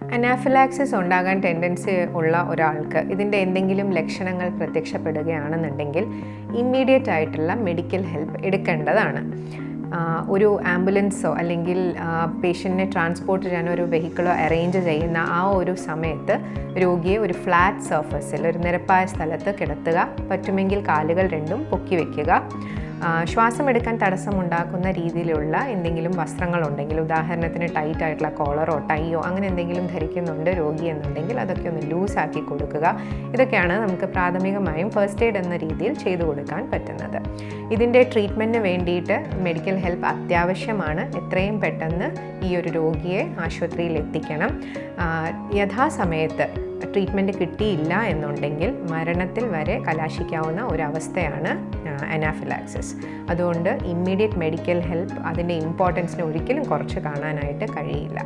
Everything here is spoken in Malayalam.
അനാഫിലാക്സിസ് ഉണ്ടാകാൻ ടെൻഡൻസി ഉള്ള ഒരാൾക്ക് ഇതിന്റെ എന്തെങ്കിലും ലക്ഷണങ്ങൾ പ്രത്യക്ഷപ്പെടുകയാണെന്നുണ്ടെങ്കിൽ ഇമ്മീഡിയറ്റ് ആയിട്ടുള്ള മെഡിക്കൽ ഹെൽപ്പ് എടുക്കേണ്ടതാണ്. ഒരു ആംബുലൻസോ അല്ലെങ്കിൽ പേഷ്യന്റിനെ ട്രാൻസ്പോർട്ട് ചെയ്യാൻ ഒരു വെഹിക്കിളോ അറേഞ്ച് ചെയ്യുന്ന ആ ഒരു സമയത്ത് രോഗിയെ ഒരു ഫ്ലാറ്റ് സർഫസിൽ ഒരു നിരപ്പായ സ്ഥലത്ത് കിടത്തുക പറ്റുമെങ്കിൽ കാലുകൾ രണ്ടും പൊക്കി വയ്ക്കുക ആ, ശ്വാസമെടുക്കാൻ തടസ്സമുണ്ടാക്കുന്ന രീതിയിലുള്ള എന്തെങ്കിലും വസ്ത്രങ്ങളുണ്ടെങ്കിൽ ഉദാഹരണത്തിന് ടൈറ്റ് ആയിട്ടുള്ള കോളറോ ടൈയോ അങ്ങനെ എന്തെങ്കിലും ധരിക്കുന്നുണ്ട് രോഗി എന്നുണ്ടെങ്കിൽ അതൊക്കെ ഒന്ന് ലൂസാക്കി കൊടുക്കുക. ഇതൊക്കെയാണ് നമുക്ക് പ്രാഥമികമായും ഫസ്റ്റ് എയ്ഡ് എന്ന രീതിയിൽ ചെയ്തു കൊടുക്കാൻ പറ്റുന്നത്. ഇതിന്റെ ട്രീറ്റ്മെന്റിന് വേണ്ടിയിട്ട് മെഡിക്കൽ ഹെൽപ്പ് അത്യാവശ്യമാണ്. എത്രയും പെട്ടെന്ന് ഈ ഒരു രോഗിയെ ആശുപത്രിയിൽ എത്തിക്കണം. യഥാസമയത്ത് ട്രീറ്റ്മെന്റ് കിട്ടിയില്ല എന്നുണ്ടെങ്കിൽ മരണത്തിൽ വരെ കലാശിക്കാവുന്ന ഒരവസ്ഥയാണ് അനാഫിലാക്സിസ് അതുകൊണ്ട് ഇമ്മീഡിയറ്റ് മെഡിക്കൽ ഹെൽപ്പ് അതിന്റെ ഇമ്പോർട്ടൻസിനെ ഒരിക്കലും കുറച്ച് കാണാനായിട്ട് കഴിയില്ല.